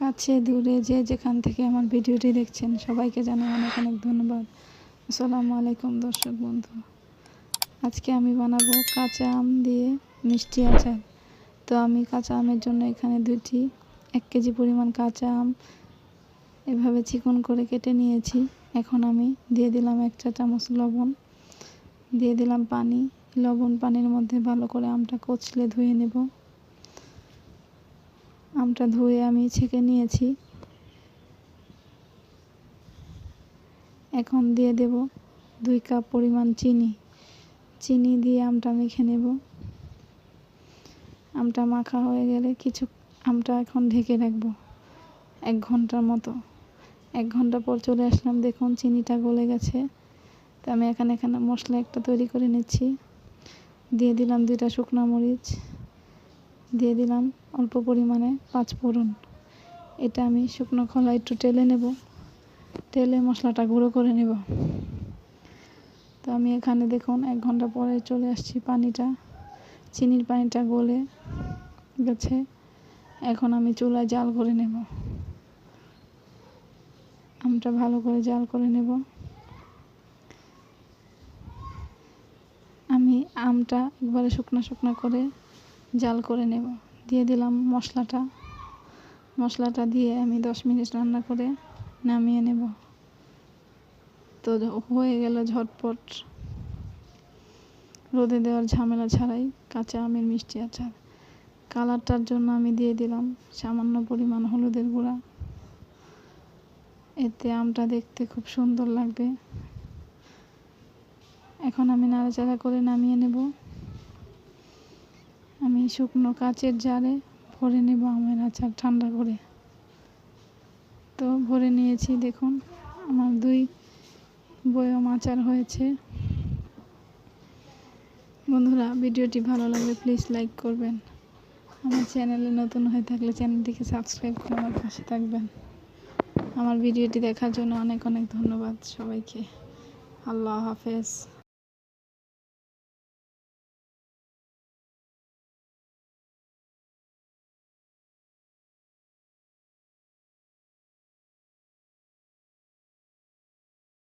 কাছে, দূরে যে যেখান থেকে আমার ভিডিওটি দেখছেন, সবাইকে জানাই অনেক অনেক ধন্যবাদ। আসসালামু আলাইকুম দর্শক বন্ধু। আজকে আমি বানাবো কাঁচা আম দিয়ে মিষ্টি আচার। তো আমি কাঁচা আমের জন্য এখানে দুটি এক কেজি পরিমাণ কাঁচা আম এভাবে চিকন করে কেটে নিয়েছি। এখন আমি দিয়ে দিলাম এক চা চামচ লবণ। দিয়ে দিলাম পানি। লবণ পানির মধ্যে ভালো করে আমটা কচলে ধুয়ে নেব। আমটা ধুয়ে আমি ছেঁকে নিয়েছি। এখন দিয়ে দেব দুই কাপ পরিমাণ চিনি। চিনি দিয়ে আমটা মেখে নেব। আমটা মাখা হয়ে গেলে কিছু আমটা এখন ঢেকে রাখব। এক ঘণ্টার মতো। এক ঘণ্টা পর চলে আসলাম, দেখুন চিনিটা গলে গেছে। তো আমি এখানে এখানে মশলা একটা তৈরি করে নিচ্ছি। দিয়ে দিলাম দুইটা শুকনো মরিচ। দিয়ে দিলাম অল্প পরিমাণে পাঁচ ফোড়ন। এটা আমি শুকনো খোলা একটু টেলে নেব। টেলে মশলাটা গুঁড়ো করে নেব। তো আমি এখানে দেখুন, এক ঘণ্টা পরে চলে আসছি পানিটা। চিনির পানিটা গলে গেছে। এখন আমি চুলায় জাল করে নেব। আমটা ভালো করে জাল করে নেব। আমি আমটা একবারে শুকনো শুকনো করে জাল করে নেব। দিয়ে দিলাম মশলাটা। মশলাটা দিয়ে আমি দশ মিনিট রান্না করে নামিয়ে নেব। তো হয়ে গেল ঝটপট। রোদে দেওয়ার ঝামেলা ছাড়াই কাঁচা আমের মিষ্টি আচার। কালারটার জন্য আমি দিয়ে দিলাম সামান্য পরিমাণ হলুদের গুঁড়া। এতে আমটা দেখতে খুব সুন্দর লাগবে। এখন আমি নাড়াচাড়া করে নামিয়ে নেব। আমি শুকনো কাচের জারে ভরে নেব আমের আচার ঠান্ডা করে। তো ভরে নিয়েছি, দেখুন, আমার দুই বয়ম আচার হয়েছে। বন্ধুরা, ভিডিওটি ভালো লাগলে প্লিজ লাইক করবেন। আমার চ্যানেলে নতুন হয়ে থাকলে চ্যানেলটিকে সাবস্ক্রাইব করে আমার পাশে থাকবেন। আমার ভিডিওটি দেখার জন্য অনেক অনেক ধন্যবাদ সবাইকে। আল্লাহ হাফেজ।